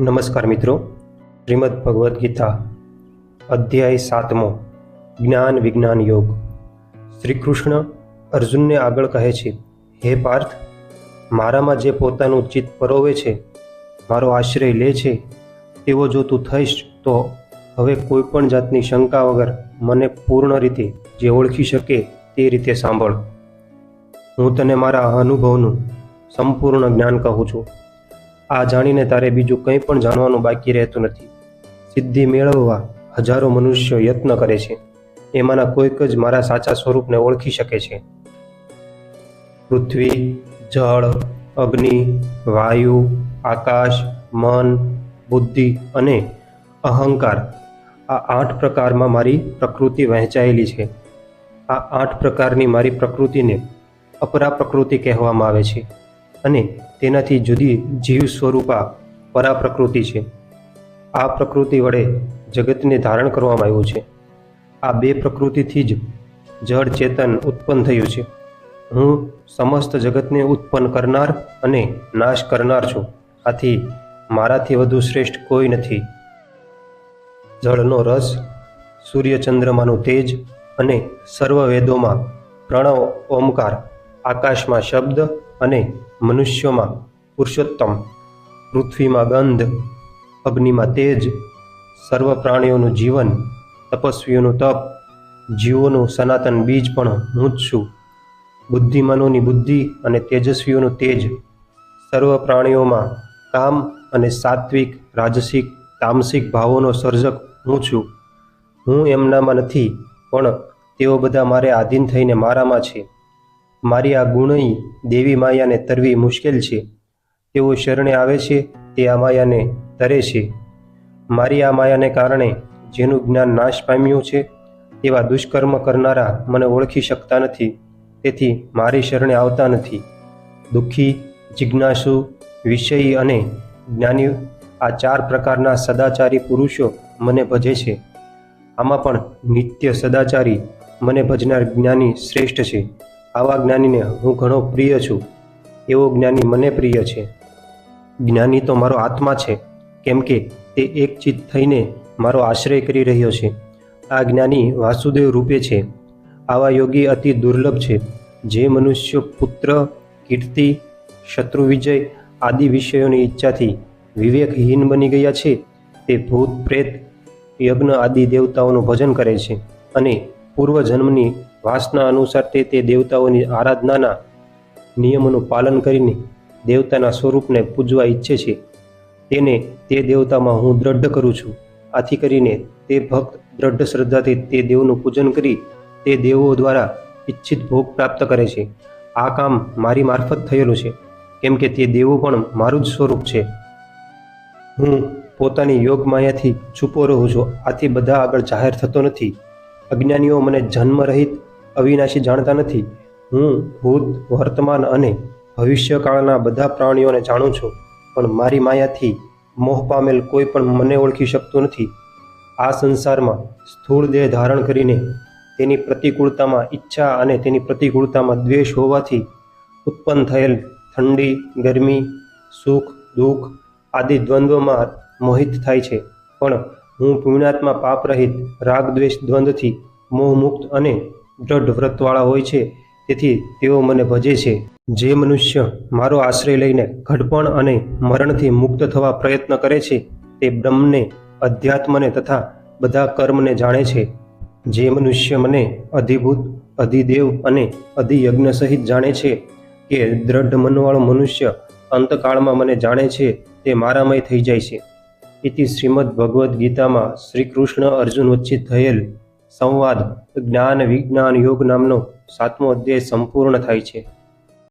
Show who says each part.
Speaker 1: નમસ્કાર મિત્રો. શ્રીમદ ભગવદ્ ગીતા, અધ્યાય સાતમો, જ્ઞાન વિજ્ઞાન યોગ. શ્રી કૃષ્ણ અર્જુનને આગળ કહે છે, હે પાર્થ, મારામાં જે પોતાનું ચિત્ત પરોવે છે, મારો આશ્રય લે છે, તેવો જો તું થઈશ, તો હવે કોઈ પણ જાતની શંકા વગર મને પૂર્ણ રીતે જે ઓળખી શકે તે રીતે સાંભળ. હું તને મારા અનુભવનું સંપૂર્ણ જ્ઞાન કહું છું. આ જાણીને તારે બીજું કંઈ પણ જાણવાનું બાકી રહેતું નથી. સિદ્ધિ મેળવવા હજારો મનુષ્યો યત્ન કરે છે. એમાંના કોઈક જ મારા સાચા સ્વરૂપને ઓળખી શકે છે. પૃથ્વી, જળ, અગ્નિ, વાયુ, આકાશ, મન, બુદ્ધિ અને અહંકાર આ આઠ પ્રકારમાં મારી પ્રકૃતિ વહેંચાયેલી છે. આ આઠ પ્રકારની મારી પ્રકૃતિને અપરા પ્રકૃતિ કહેવામાં આવે છે અને તેનાથી જુદી જીવ સ્વરૂપા પરા પ્રકૃતિ છે. આ પ્રકૃતિ વડે જગતને ધારણ કરવામાં આવ્યું છે. આ બે પ્રકૃતિથી જ જળ ચેતન ઉત્પન્ન થયું છે. હું સમસ્ત જગતને ઉત્પન્ન કરનાર અને નાશ કરનાર છું. આથી મારાથી વધુ શ્રેષ્ઠ કોઈ નથી. જળનો રસ, સૂર્યચંદ્રમાનું તેજ અને સર્વ વેદોમાં પ્રણવ ઓમકાર, આકાશમાં શબ્દ અને મનુષ્યોમાં પુરુષોત્તમ, પૃથ્વીમાં ગંધ, અગ્નિમાં તેજ, સર્વ પ્રાણીઓનું જીવન, તપસ્વીઓનું તપ, જીવોનું સનાતન બીજ પણ હું જ છું. બુદ્ધિમાનોની બુદ્ધિ અને તેજસ્વીઓનું તેજ. સર્વ પ્રાણીઓમાં કામ અને સાત્વિક, રાજસિક, તામસિક ભાવોનો સર્જક હું છું. હું એમનામાં નથી, પણ તેઓ બધા મારે આધીન થઈને મારામાં છે. મારી આ ગુણઈ દેવી માયાને તરવી મુશ્કેલ છે. તેઓ શરણે આવે છે, તે આ માયાને તરે છે. મારી આ માયાને કારણે જેનું જ્ઞાન નાશ પામ્યું છે, તેવા દુષ્કર્મ કરનારા મને ઓળખી શકતા નથી, તેથી મારી શરણે આવતા નથી. દુઃખી, જિજ્ઞાસુ, વિષયી અને જ્ઞાની આ ચાર પ્રકારના સદાચારી પુરુષો મને ભજે છે. આમાં પણ નિત્ય સદાચારી મને ભજનાર જ્ઞાની શ્રેષ્ઠ છે. આવા જ્ઞાનીને હું ઘણો પ્રિય છું, એવો જ્ઞાની મને પ્રિય છે. જ્ઞાની તો મારો આત્મા છે, કેમ કે તે એક ચિત્ત થઈને મારો આશ્રય કરી રહ્યો છે. આ જ્ઞાની વાસુદેવ રૂપે છે. આવા યોગી અતિ દુર્લભ છે. જે મનુષ્યો પુત્ર, કીર્તિ શત્રુ વિજય આદિ વિષયોની ઈચ્છાથી વિવેકહીન બની ગયા છે, તે ભૂત, પ્રેત, યજ્ઞ આદિ દેવતાઓનું ભજન કરે છે અને પૂર્વજન્મની વાસના અનુસાર તે તે દેવતાઓની આરાધનાના નિયમોનું પાલન કરીને દેવતાના સ્વરૂપને પૂજવા ઈચ્છે છે. તેને તે દેવતામાં હું દ્રઢ કરું છું. આથી કરીને તે ભક્ત દ્રઢ શ્રદ્ધાથી તે દેવનું પૂજન કરી તે દેવો દ્વારા ઈચ્છિત ભોગ પ્રાપ્ત કરે છે. આ કામ મારી મારફત થયેલું છે, કેમ કે તે દેવો પણ મારું જ સ્વરૂપ છે. હું પોતાની યોગ માયાથી છુપો રહું છું. આથી બધા આગળ જાહેર થતો નથી. અજ્ઞાનીઓ મને જન્મરહિત અવિનાશી જાણતા નથી. હું, ભૂત, વર્તમાન અને ભવિષ્યકાળના બધા પ્રાણીઓને જાણું છું, પણ મારી માયાથી મોહ પામેલ કોઈ પણ મને ઓળખી શકતું નથી. આ સંસારમાં સ્થૂળ દેહ ધારણ કરીને તેની પ્રતિકૂળતામાં ઈચ્છા અને તેની પ્રતિકૂળતામાં દ્વેષ હોવાથી ઉત્પન્ન થયેલ ઠંડી, ગરમી, સુખ, દુઃખ આદિ દ્વંદ્વમાં મોહિત થાય છે. પણ હું પુણ્યાત્મા પાપરહિત રાગ દ્વેષ દ્વંદ્વથી મોહમુક્ત અને દ્રઢ વ્રતવાળા હોય છે, તેથી તેઓ મને ભજે છે, જે મનુષ્ય મારો આશ્રય લઈને ઘડપણ અને મરણથી મુક્ત થવા પ્રયત્ન કરે છે, તે બ્રહ્મને, અધ્યાત્મને તથા બધા કર્મને જાણે છે. જે મનુષ્ય મને અધિભૂત, અધિદેવ અને અધિયજ્ઞ સહિત જાણે છે કે દ્રઢ મનવાળો મનુષ્ય અંતકાળમાં મને જાણે છે, તે મારામય થઈ જાય છે. ઇતિ શ્રીમદ ભગવદ્ ગીતામાં શ્રી કૃષ્ણ અર્જુન વચ્ચે થયેલ સંવાદ જ્ઞાન વિજ્ઞાન યોગ નામનો સાતમો અધ્યાય સંપૂર્ણ થાય છે.